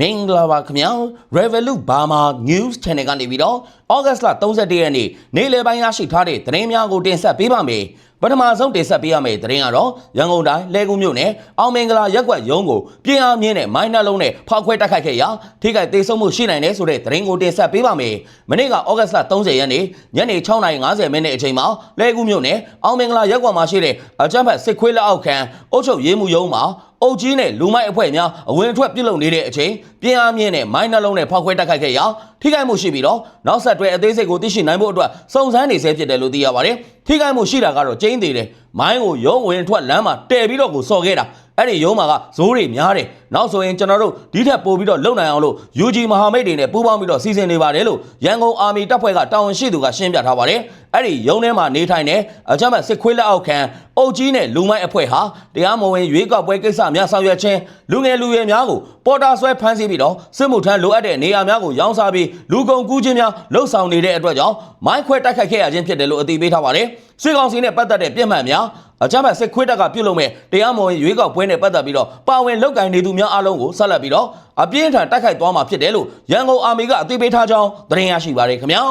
မင်္ဂလာပါခင်ဗျာ Revolut Burma News Channel ကနေပြီးတော့ August လ31ရက်နေ့နေ့လယ်ပိုင်းရရှိထားတဲ့သတင်းများကိုတင်ဆက်ပေးပါမယ်ပထမဆုံးတင်ဆက်ပေးရမယ့်သတင်းကတော့ရန်ကုန်တိုင်းလဲကူးမြို့နယ်အောင်မင်္ဂလာရက်ကွက်ရုံးကိုပြင်းအားမြင့်တဲ့မိုင်းနှလုံးနဲ့ဖောက်ခွဲတိုက်ခိုက်ခဲ့ရာထိခိုက်ဒေဆုံးမှုရှိနိုင်တယ်ဆိုတဲ့သတင်းကိုတင်ဆက်ပေးပါမယ်မနေ့က August လ30ရက်နေ့ညနေ6:50မိနစ်အချိန်မှာလဲကူးမြို့နယ်အောင်မင်္ဂလာရက်ကွက်မှာရှိတဲ့အကြမ်းဖက်စစ်ခွေးလက်အောက်ခံအုပ်ချုပ်ရေးမှုရုံးမှာအုပ်ကြီးနဲ့လူမိုက်အဖွဲ့များအဝင်အထွက်ပြုလုပ်နေတဲ့အချိန်ပြင်းအားမြင့်တဲ့မိုင်းနှလုံးနဲ့ဖောက်ခွဲတိုက်ခိုက်ခဲ့ရာထိခိုက်မှုရှိပြီးတော့နောက်ဆက်တွဲအသေးစိတ်ကိုသိရှိနိုင်ဖို့အတွက်စုံစမ်းနေဆဲဖြစ်တယ်လို့သိရပါတယ်။ထိခိုက်မှုရှိတာကတော့ကျင်းသေးတယ်။မိုင်းကိုရုံးဝင်ထွက်လမ်းမှာတည်ပြီးတော့ကိုစော်ခဲ့တာ။အဲ့ဒီရုံးမှာကဇိုးတွေများတယ်။ နောက်ဆိုရင်ကျွန်တော်တို့ဒီထက်ပိုပြီးတော့လုံနိုင်အောင်လို့ UG မဟာမိတ်တွေနဲ့ပူးပေါင်းပြီးတော့စီစဉ်နေပါတယ်လို့ရန်ကုန်အာမီတပ်ဖွဲ့ကတာဝန်ရှိသူကရှင်းပြထားပါတယ်။အဲ့ဒီရုံးထဲမှာနေထိုင်တဲ့အကြမ်းဖက်စစ်ခွေးလက်အောက်ခံအုပ်ကြီးနဲ့လူမိုက်အဖွဲ့ဟာတရားမဝင်ရွေးကောက်ပွဲကိစ္စများဆောင်ရွက်ခြင်းလူငယ်လူရွယ်များကိုပေါ်တာဆွဲဖမ်းဆီးပြီးတော့စစ်မှုထမ်းလိုအပ်တဲ့နေရာများကိုရောင်းစားပြီးလူကုန်ကူးခြင်းများလှုပ်ဆောင်နေတဲ့အတွက်ကြောင့်မိုင်းခွဲတိုက်ခိုက်ခဲ့ရခြင်းဖြစ်တယ်လို့အသိပေးထားပါတယ်။စစ်ကောင်စီနဲ့ပတ်သက်တဲ့ပြစ်မှတ်များအကြမ်းဖက်စစ်ခွေးတပ်ကပြုတ်လုံးမဲ့တရားမဝင်ရွေးကောက်ပွဲနဲ့ပတ်သက်ပြီးတော့ပါဝင်လုတ်ကင်နေသူများအားလုံးကိုဆက်လက်ပြီးတော့အပြင်းထန်တိုက်ခိုက်သွားမှာဖြစ်တယ်လို့ရန်ကုန်အာမီကအသိပေးထားကြောင်းသတင်းရရှိပါရခင်ဗျာ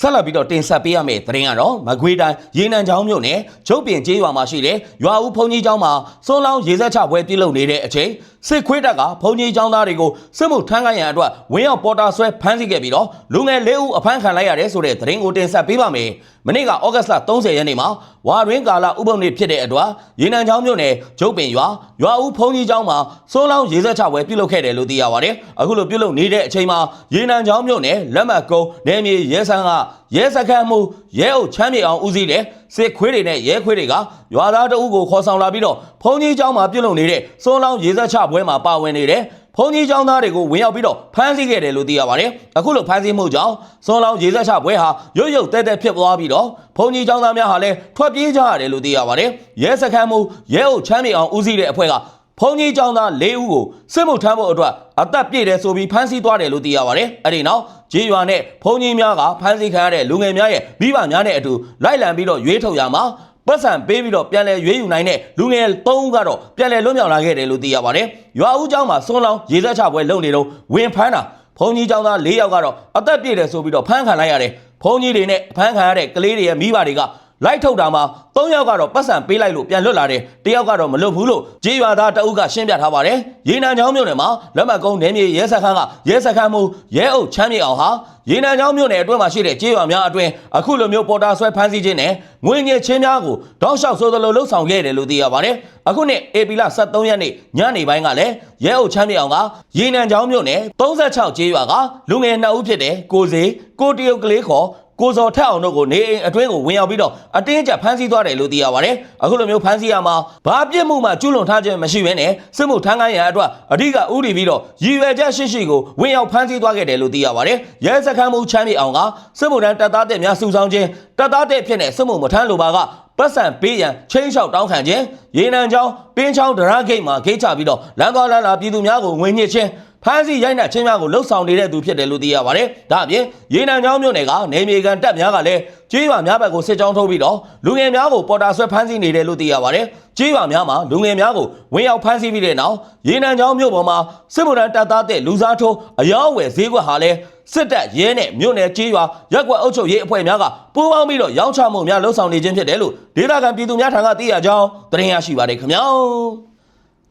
ဆက်လက်ပြီးတော့တင်ဆက်ပေးရမယ့်သတင်းကတော့မကွေးတိုင်းရေနံချောင်းမြို့နယ်ကျုပ်ပင်ကျေးရွာမှာရှိတဲ့ရွာဦးဘုံကြီးကျောင်းမှာစွန်းလောင်းရေစက်ချပွဲပြုလုပ်နေတဲ့အချိန် စစ်ခွေးတပ်ကဘုံကြီးကျောင်းသားတွေကိုစစ်မှုထမ်းခိုင်းရန်အတွက်ဝင်းရောက်ပေါ်တာဆွဲဖမ်းဆီးခဲ့ပြီးတော့လူငယ်၄ဦးအဖမ်းခံလိုက်ရတယ်ဆိုတဲ့သတင်းကိုတင်ဆက်ပေးပါမယ်။မနေ့ကဩဂတ်လ30ရက်နေ့မှာဝါရင်းကာလဥပုံနေ့ဖြစ်တဲ့အတွက်ရေနံချောင်းမြို့နယ်ကျုပ်ပင်ရွာရွာဦးဘုံကြီးကျောင်းမှာစွန်းလောင်းရေစက်ချပွဲပြုလုပ်ခဲ့တယ်လို့သိရပါတယ်။အခုလိုပြုလုပ်နေတဲ့အချိန်မှာရေနံချောင်းမြို့နယ်လက်မတ်ကုန်းနယ်မြေရဲဆန်းကရဲစခန်းမှုရဲအုပ်ချမ်းမြေအောင်ဦးစီးတဲ့စစ်ခွေးတွေနဲ့ရဲခွေးတွေကရွာသားတအုပ်ကိုခေါ်ဆောင်လာပြီးတော့ဘုံကြီးကျောင်းမှာပြုလုပ်နေတဲ့စွန်းလောင်းရေစက်ချပွဲမှာပါဝင်နေတဲ့ဘုံကြီးကျောင်းသားတွေကိုဝင်ရောက်ပြီးတော့ဖမ်းဆီးခဲ့တယ်လို့သိရပါတယ်။အခုလိုဖမ်းဆီးမှုကြောင့်စွန်းလောင်းရေစက်ချပွဲဟာရုတ်ရုတ်တဲတဲဖြစ်သွားပြီးတော့ဘုံကြီးကျောင်းသားများဟာလည်းထွက်ပြေးကြရတယ်လို့သိရပါတယ်။ရဲစခန်းမှုရဲအုပ်ချမ်းမြေအောင်ဦးစီးတဲ့အဖွဲ့က ဖုန်ကြီးကျောင်းသား၄ဦးကိုစစ်မှုထမ်းဖို့အတွက်အသက်ပြည့်တယ်ဆိုပြီးဖမ်းဆီးသွားတယ်လို့သိရပါတယ်။အဲဒီနောက်ဂျေးရွာနဲ့ဖုန်ကြီးများကဖမ်းဆီးခံရတဲ့လူငယ်များရဲ့မိဘများနဲ့အတူလိုက်လံပြီးတော့ရွေးထုတ်ရမှာပတ်စံပေးပြီးတော့ပြန်လဲရွေးယူနိုင်တဲ့လူငယ်၃ဦးကတော့ပြန်လဲလွတ်မြောက်လာခဲ့တယ်လို့သိရပါတယ်။ရွာဦးကျောင်းမှာစွန်းလောင်းရေစက်ချပွဲလုပ်နေတော့ဝင်ဖမ်းတာဖုန်ကြီးကျောင်းသား၄ယောက်ကတော့အသက်ပြည့်တယ်ဆိုပြီးတော့ဖမ်းခံလိုက်ရတယ်။ဖုန်ကြီးတွေနဲ့ဖမ်းခံရတဲ့ကလေးတွေရဲ့မိဘတွေက လိုက်ထုတ်တာမှာ၃ယောက်ကတော့ပတ်စံပေးလိုက်လို့ပြန်လွတ်လာတယ်တယောက်ကတော့မလွတ်ဘူးလို့ကြေးရွာသားတအုပ်ကရှင်းပြထားပါတယ်ရေနံချောင်းမြို့နယ်မှာလက်မကုန်းနယ်မြေရဲစခန်းကရဲစခန်းမှုရဲအုပ်ချမ်းမြေအောင်ဟာရေနံချောင်းမြို့နယ်အတွင်းမှာရှိတဲ့ကြေးရွာများအတွင်းအခုလိုမျိုးပေါ်တာဆွဲဖမ်းဆီးခြင်းနဲ့ငွေညစ်ချင်းများကိုတောက်လျှောက်ဆိုသလိုလှုပ်ဆောင်ခဲ့တယ်လို့သိရပါတယ်အခုနှစ်ဧပြီလ23ရက်နေ့ညနေပိုင်းကလည်းရဲအုပ်ချမ်းမြေအောင်ကရေနံချောင်းမြို့နယ်36ကြေးရွာကလူငယ်2ဦးဖြစ်တဲ့ကိုစေကိုတရုတ်ကလေးခေါ် ကိုစော်ထက်အောင်တို့ကိုနေအိမ်အတွင်းကိုဝင်ရောက်ပြီးတော့အတင်းကျပ်ဖမ်းဆီးသွားတယ်လို့သိရပါတယ်။အခုလိုမျိုးဖမ်းဆီးရမှာဘာပြစ်မှုမှကျူးလွန်ထားခြင်းမရှိဘဲနဲ့စစ်မှုထမ်းခိုင်းရန်အတွက်အဓိကဥတီပြီးတော့ရည်ရွယ်ချက်ရှိရှိကိုဝင်ရောက်ဖမ်းဆီးသွားခဲ့တယ်လို့သိရပါတယ်။ရဲစခန်းမှုချမ်းမြေအောင်ကစစ်မှုထမ်းတပ်သားတဲ့များစုဆောင်ခြင်းတပ်သားတဲ့ဖြစ်တဲ့စစ်မှုမထမ်းလိုပါကပတ်စံပေးရန်ချင်းလျှောက်တောင်းခံခြင်းရေနံချောင်းပင်းချောင်းဒရဂိတ်မှာဂိတ်ချပြီးတော့လမ်းသွားလမ်းလာပြည်သူများကိုငွေညစ်ခြင်း ဖမ်းဆီးရိုက်နှက်ချင်းများကိုလှုပ်ဆောင်နေတဲ့သူဖြစ်တယ်လို့သိရပါတယ်။ဒါအပြင်ရေနံချောင်းမြို့နယ်ကနေမြေကန်တပ်များကလည်းကြေးရွာများဘက်ကိုစစ်ကြောင်းထုတ်ပြီးတော့လူငယ်များကိုပေါ်တာဆွဲဖမ်းဆီးနေတယ်လို့သိရပါတယ်။ကြေးရွာများမှာလူငယ်များကိုဝင်ရောက်ဖမ်းဆီးပြီးတဲ့နောက်ရေနံချောင်းမြို့ပေါ်မှာစစ်မှုထမ်းတပ်သားတဲ့လူစားထိုးအယောင်းဝယ်ဈေးကွက်ဟာလည်းစစ်တပ်ရဲနဲ့မြို့နယ်ကြေးရွာရက်ကွက်အုပ်ချုပ်ရေးအဖွဲ့များကပူးပေါင်းပြီးတော့ရောင်းချမှုများလှုပ်ဆောင်နေခြင်းဖြစ်တယ်လို့ဒေသခံပြည်သူများထံကသိရကြောင်းသတင်းရရှိပါတယ်ခင်ဗျာ။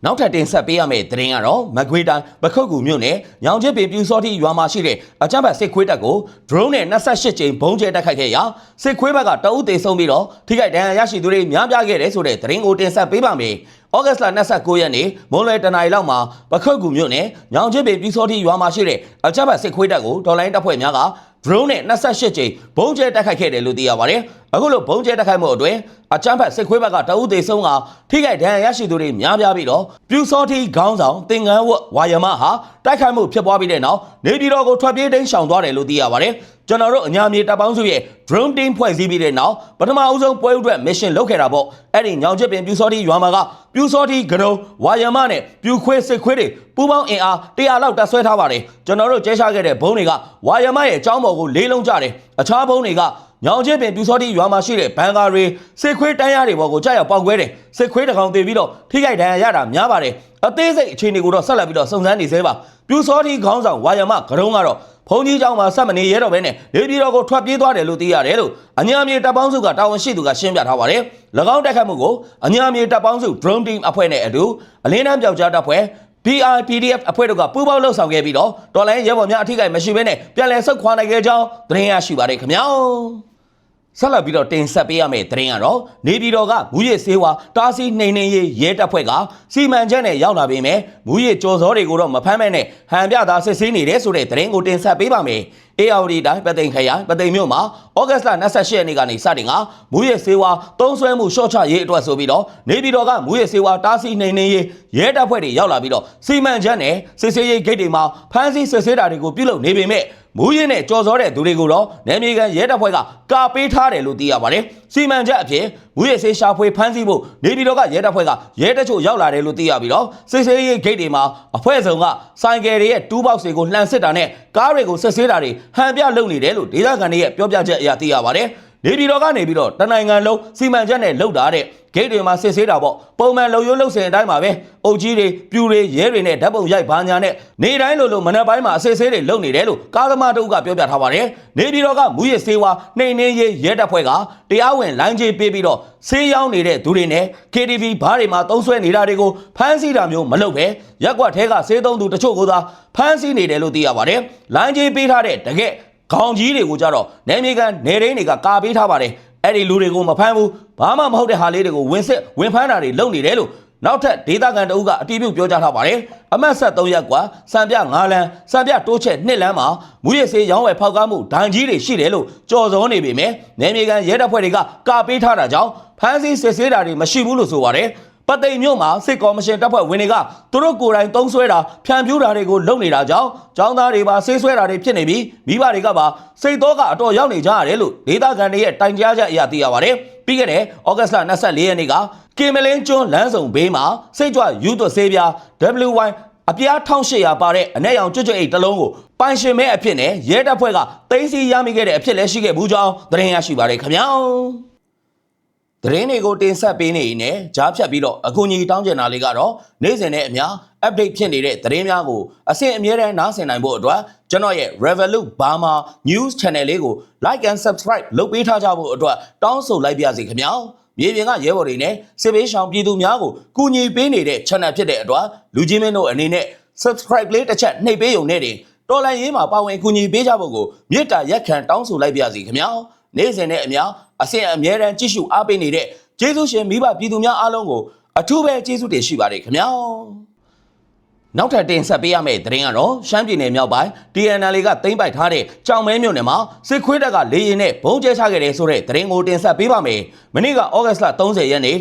နောက်ထပ်တင်ဆက်ပေးရမယ့်သတင်းကတော့မကွေးတိုင်းပခုတ်ကူမြို့နယ်ညောင်ချစ်ပင်ပြူစောတိရွာမှာရှိတဲ့အကြမ်းဖက်စစ်ခွေးတပ်ကို drone နဲ့28ကြိမ်ဘုံးကျဲတိုက်ခိုက်ခဲ့ရာစစ်ခွေးဘက်ကတအုပ်သေးဆုံးပြီးတော့ထိခိုက်ဒဏ်ရာရရှိသူတွေများပြားခဲ့တယ်ဆိုတဲ့သတင်းကိုတင်ဆက်ပေးပါမယ်။ဩဂတ်လ29ရက်နေ့မွန်းလွယ်တနင်္လာရီလောက်မှာပခုတ်ကူမြို့နယ်ညောင်ချစ်ပင်ပြူစောတိရွာမှာရှိတဲ့အကြမ်းဖက်စစ်ခွေးတပ်ကိုဒေါ်လိုင်းတပ်ဖွဲ့များက drone နဲ့28ကြိမ်ဘုံးကျဲတိုက်ခိုက်ခဲ့တယ်လို့သိရပါတယ်။ အခုလိုဘုံးကျဲတိုက်ခိုက်မှုအတွင်းအချမ်းဖက်စစ်ခွေးဘက်ကတအုပ်သေးဆုံးကထိခိုက်ဒဏ်ရာရရှိသူတွေများပြားပြီးတော့ပြူစောတိခေါင်းဆောင်တင်ငန်းဝတ်ဝါယမဟာတိုက်ခိုက်မှုဖြစ်ပွားပြီးတဲ့နောက်နေပြည်တော်ကိုထွက်ပြေးတိမ်းရှောင်သွားတယ်လို့သိရပါတယ်။ကျွန်တော်တို့အညာမြေတပ်ပေါင်းစုရဲ့ drone team ဖွဲ့စည်းပြီးတဲ့နောက်ပထမအဦးဆုံးပွဲဥအတွက် mission လုပ်ခဲ့တာပေါ့။အဲ့ဒီညောင်ချစ်ပင်ပြူစောတိရွာမှာကပြူစောတိကရုံဝါယမနဲ့ပြူခွေးစစ်ခွေးတွေပူးပေါင်းအင်အား100လောက်တပ်ဆွဲထားပါတယ်။ကျွန်တော်တို့ကျဲချခဲ့တဲ့ဘုံတွေကဝါယမရဲ့အကြောင်းပေါ်ကိုလေးလုံးကြတယ်။အခြားဘုံတွေကညောင်ချင်းပင်ပြူစောတိရွာမှာရှိတဲ့ဘန်ကာတွေစစ်ခွေးတန်းရတွေပေါ်ကိုကြာရောက်ပေါက်ကွဲတယ်စစ်ခွေးတစ်ကောင်တည်ပြီးတော့ထိခိုက်ဒဏ်ရာရတာများပါတယ်အသေးစိတ်အခြေအနေကိုတော့ဆက်လက်ပြီးတော့စုံစမ်းနေသေးပါပြူစောတိခေါင်းဆောင်ဝါယမကရုံးကတော့ဘုံကြီးเจ้าမှာဆက်မနေရတော့ဘဲနဲ့နေပြည်တော်ကိုထွက်ပြေးသွားတယ်လို့သိရတယ်လို့အညာမြေတပ်ပေါင်းစုကတာဝန်ရှိသူကရှင်းပြထားပါတယ်၎င်းတိုက်ခတ်မှုကိုအညာမြေတပ်ပေါင်းစု drone team အဖွဲ့နဲ့အတူအလင်းတန်းပြောက်ကြားတပ်ဖွဲ့ PIPDF အဖွဲ့တို့ကပူးပေါင်းလှုပ်ဆောင်ခဲ့ပြီးတော့တော်လိုင်းရဲဘော်များအထူးကိမရှိဘဲနဲ့ပြန်လည်ဆုတ်ခွာနိုင်ခဲ့ကြောင်းသတင်းရရှိပါတယ်ခင်ဗျာ ဆက်လက်ပြီးတော့တင်ဆက်ပေးရမယ့်သတင်းကတော့နေပြည်တော်ကမူရစ်ဆေးဝါတားဆီးနှိမ်နှင်းရေးရဲတပ်ဖွဲ့ကစီမံချက်နဲ့ရောက်လာပေမဲ့မူရစ်ကြော်စောတွေကိုတော့မဖမ်းမဲနဲ့ဟန်ပြတာစစ်ဆေးနေတယ်ဆိုတဲ့သတင်းကိုတင်ဆက်ပေးပါမယ်။ ARD တိုင်းပသိမ်ခရိုင်ပသိမ်မြို့မှာဩဂတ်စ်လ28ရက်နေ့ကနေစတင်ကမူရစ်ဆေးဝါသုံးစွဲမှုရှော့ချရေးအတွက်ဆိုပြီးတော့နေပြည်တော်ကမူရစ်ဆေးဝါတားဆီးနှိမ်နှင်းရေးရဲတပ်ဖွဲ့တွေရောက်လာပြီးတော့စီမံချက်နဲ့စစ်ဆေးရေးဂိတ်တွေမှာဖမ်းဆီးစစ်ဆေးတာတွေကိုပြုလုပ်နေပေမဲ့ မူရင်းနဲ့ကြော်စောတဲ့သူတွေကိုတော့နယ်မြေကန်ရဲတပ်ဖွဲ့ကကာပေးထားတယ်လို့သိရပါတယ်။စီမံချက်အဖြစ်မူရဆေးရှာဖွေဖမ်းဆီးဖို့နေပြည်တော်ကရဲတပ်ဖွဲ့ကရဲတချို့ရောက်လာတယ်လို့သိရပြီးတော့စစ်ဆေးရေးဂိတ်တွေမှာအဖွဲ့စုံကဆိုင်ကယ်တွေရဲ့တူးဘောက်တွေကိုလှန်စစ်တာနဲ့ကားတွေကိုစစ်ဆေးတာတွေဟန်ပြလုပ်နေတယ်လို့ဒေသခံတွေရဲ့ပြောပြချက်အရသိရပါတယ်။ နေပြည်တော်ကနေပြီးတော့တနိုင်ငံလုံးစီမံချက်နဲ့လှုပ်တာတဲ့ဂိတ်တွေမှာစစ်ဆေးတာပေါ့ပုံမှန်လုံရိုးလုံစင်အတိုင်းပါပဲအုတ်ကြီးတွေပြူတွေရဲတွေနဲ့ဓာတ်ပုံရိုက်ဘာညာနဲ့နေတိုင်းလိုလိုမနက်ပိုင်းမှာအစစ်ဆေးတွေလုပ်နေတယ်လို့ကားသမားတို့ကပြောပြထားပါတယ်နေပြည်တော်ကမူရစ်ဆေးဝါနှိမ်နှင်းရေးရဲတပ်ဖွဲ့ကတရားဝင်လိုင်းကြေးပေးပြီးတော့ဆေးရောင်းနေတဲ့သူတွေနဲ့ KTV ဘားတွေမှာတုံးဆွဲနေတာတွေကိုဖမ်းဆီးတာမျိုးမလုပ်ပဲရက်ကွက်ထဲကဆေးသုံးသူတချို့ကိုသာဖမ်းဆီးနေတယ်လို့သိရပါတယ်လိုင်းကြေးပေးထားတဲ့တကက် ခေါင်းကြီးတွေကိုကြတော့နယ်မြေကန်နေရင်းတွေကကာပေးထားပါတယ်အဲ့ဒီလူတွေကိုမဖမ်းဘူးဘာမှမဟုတ်တဲ့ဟာလေးတွေကိုဝင်စစ်ဝင်ဖမ်းတာတွေလုပ်နေတယ်လို့နောက်ထပ်ဒေသခံတအုပ်ကအတီးပြုတ်ပြောကြားထားပါတယ်အမတ်ဆက်3ရက်ကွာစံပြ9လမ်းစံပြတိုးချက်2လမ်းမှာမူရစေးရောင်းဝယ်ဖောက်ကားမှုဒဏ်ကြီးတွေရှိတယ်လို့ကြော်စောနေပေမဲ့နယ်မြေကန်ရဲတပ်ဖွဲ့တွေကကာပေးထားတာကြောင့်ဖမ်းဆီးစစ်ဆေးတာတွေမရှိဘူးလို့ဆိုပါတယ် ပတ်သိမ်မြို့မှာစစ်ကော်မရှင်တပ်ဖွဲ့ဝင်တွေကသူတို့ကိုယ်တိုင်တုံးဆွဲတာဖြန့်ဖြူးတာတွေကိုလုပ်နေတာကြောင့်ចောင်းသားတွေပါဆေးဆွဲတာတွေဖြစ်နေပြီးမိဘတွေကပါစိတ်တော့ကအတော်ရောက်နေကြရတယ်လို့ဒေသခံတွေရဲ့တိုင်ကြားချက်အရသိရပါတယ်ပြီးခဲ့တဲ့ဩဂတ်စ်လ24ရက်နေ့ကကင်မလင်းကျွန်းလမ်းဆောင်ဘေးမှာစိတ်ကြွယူသွဆေးပြား WY အပြား1800ပါတဲ့အနက်ရောင်ကြွကြွအိတ်တစ်လုံးကိုပိုင်ရှင်မဲအဖြစ်နဲ့ရဲတပ်ဖွဲ့ကတင်းစီရမိခဲ့တဲ့အဖြစ်လည်းရှိခဲ့ဘူးကြောင်းသတင်းရရှိပါတယ်ခင်ဗျာ သတင်းတွေကိုတင်ဆက်ပေးနေရင်လည်းကြားဖြတ်ပြီးတော့အခုညီတောင်းကျင်တာလေးကတော့နေ့စဉ်နဲ့အများ update ဖြစ်နေတဲ့သတင်းများကိုအဆင့်အမြဲတမ်းနားဆင်နိုင်ဖို့အတွက်ကျွန်တော်ရဲ့ Revolut Burma News Channel လေးကို like and subscribe လုပ်ပေးထားကြဖို့အတွက်တောင်းဆိုလိုက်ပါစီခင်ဗျာမြေပြင်ကရဲဘော်တွေနဲ့စစ်ပေးရှောင်ပြည်သူများကိုကူညီပေးနေတဲ့ channel ဖြစ်တဲ့အတွက်လူကြီးမင်းတို့အနေနဲ့ subscribe လေးတစ်ချက်နှိပ်ပေးုံနဲ့တင်တော်လိုင်းရေးမှာပါဝင်ကူညီပေးကြဖို့ကိုမေတ္တာရက်ခံတောင်းဆိုလိုက်ပါစီခင်ဗျာ နေ့စဉ်နဲ့အများအဆင့်အမြဲတမ်းကြည့်ရှုအားပေးနေတဲ့ကျေးဇူးရှင်မိဘပြည်သူများအားလုံးကိုအထူးပဲကျေးဇူးတင်ရှိပါတယ်ခင်ဗျာ နောက်ထပ်တင်ဆက်ပေးရမယ့်သတင်းကတော့ရှမ်းပြည်နယ်မြောက်ပိုင်း TNL ကသိမ်းပိုက်ထားတဲ့ကြောင်မဲမြို့နယ်မှာစစ်ခွေးတပ်ကလေရင်နဲ့ဘုံကျဲချခဲ့တယ်ဆိုတဲ့သတင်းကိုတင်ဆက်ပေးပါမယ်။မနေ့ကဩဂတ်လ30ရက်နေ့ည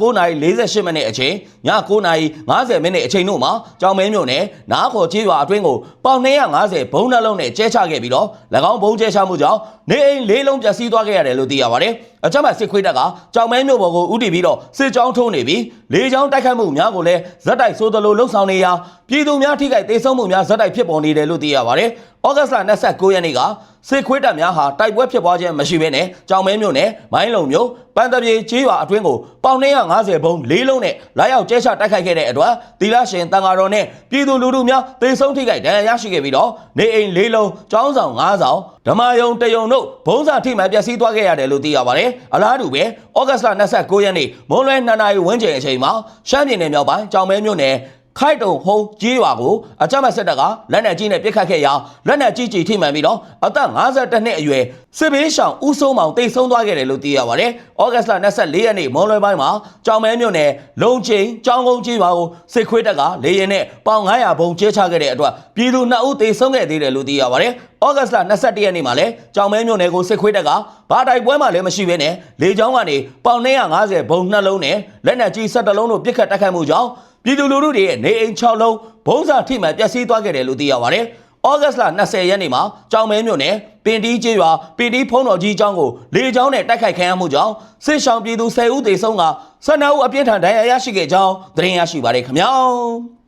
9:48မိနစ်အချိန်ည9:50မိနစ်အချိန်တို့မှာကြောင်မဲမြို့နယ်နားခေါ်ကြီးရွာအတွင်းကိုပေါင်250ဘုံနှလုံးနဲ့ကျဲချခဲ့ပြီးတော့၎င်းဘုံကျဲချမှုကြောင့်နေအိမ်လေးလုံးပျက်စီးသွားခဲ့ရတယ်လို့သိရပါတယ်။ အကြမ်းဖက်စစ်ခွေးတပ်ကကြောင်မဲမြို့ပေါ်ကိုဥတီပြီးတော့စစ်ကြောင်းထိုးနေပြီးလေကြောင်းတိုက်ခတ်မှုများကိုလည်းဇက်တိုက်ဆိုးသလိုလှုပ်ဆောင်နေရာပြည်သူများထိခိုက်ဒေဆုံးမှုများဇက်တိုက်ဖြစ်ပေါ်နေတယ်လို့သိရပါတယ်။ ဩဂတ်လ29ရက်နေ့ကစစ်ခွေးတပ်များဟာတိုက်ပွဲဖြစ်ပွားခြင်းမရှိဘဲနဲ့ကြောင်မဲမြို့နယ်မိုင်းလုံမြို့ပန်းတပြေကျေးရွာအတွင်းကိုပေါင်250ဘုံလေးလုံးနဲ့လာရောက်ကျဲချတိုက်ခိုက်ခဲ့တဲ့အတွက်တီလာရှင်တန်ဃာတော်နဲ့ပြည်သူလူထုများဒေဆုံးထိခိုက်ဒဏ်ရာရရှိခဲ့ပြီးတော့နေအိမ်လေးလုံးကျောင်းဆောင်9ဆောင်ဓမ္မယုံတယုံတို့ဘုံစာထိမှန်ပျက်စီးသွားခဲ့ရတယ်လို့သိရပါတယ်။အလားတူပဲဩဂတ်လ29ရက်နေ့မွန်းလွဲ2နာရီဝန်းကျင်အချိန်မှာရှမ်းပြည်နယ်မြောက်ပိုင်းကြောင်မဲမြို့နယ် ခိုက်တုံဟုံးကြီးရွာကိုအကြမ်းဖက်စစ်တပ်ကလက်နက်ကြီးနဲ့ပစ်ခတ်ခဲ့ရာလက်နက်ကြီးကြီးထိမှန်ပြီးတော့အသက်52နှစ်အရွယ်စစ်ဘေးရှောင်ဦးစိုးမောင်တိတ်ဆုံးသွားခဲ့တယ်လို့သိရပါတယ်။ဩဂတ်လ24ရက်နေ့မွန်လွယ်ပိုင်းမှာကြောင်မဲမြို့နယ်လုံချင်းကြောင်းကုန်းကြီးရွာကိုစစ်ခွေးတပ်ကလေရင်နဲ့ပေါင်900ဘုံကျဲချခဲ့တဲ့အတွက်ပြည်သူ2ဦးသေဆုံးခဲ့သေးတယ်လို့သိရပါတယ်။ဩဂတ်လ21ရက်နေ့မှာလည်းကြောင်မဲမြို့နယ်ကိုစစ်ခွေးတပ်ကဘာတိုက်ပွဲမှလည်းမရှိဘဲနဲ့လေကြောင်းကနေပေါင်250ဘုံနှလုံးနဲ့လက်နက်ကြီး17လုံးတို့ပစ်ခတ်တိုက်ခိုက်မှုကြောင့် ပြည်သူလူထုတွေရဲ့နေအိမ်6လုံးဘုံစာထိမှန်ပျက်စီးသွားခဲ့တယ်လို့သိရပါတယ်။ဩဂတ်လ20ရက်နေ့မှာကြောင်မဲမြို့နယ်ပင်တီးကျေးရွာပင်တီးဖုံးတော်ကြီးကျောင်းကိုလေကြောင်းနဲ့တိုက်ခိုက်ခံရမှုကြောင့်စစ်ဆောင်ပြည်သူ10ဦးသေဆုံးက12ဦးအပြင်းထန်ဒဏ်ရာရရှိခဲ့ကြောင်းသတင်းရရှိပါတယ်ခင်ဗျာ။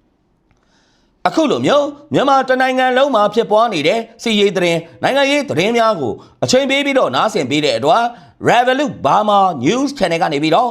အခုလိုမျိုးမြန်မာတနိုင်ငံလုံးမှာဖြစ်ပွားနေတဲ့စီရေးသတင်းနိုင်ငံရေးသတင်းများကိုအချိန်ပေးပြီးတော့နားဆင်ပေးတဲ့အတွက် Revolut Burma News Channel ကနေပြီးတော့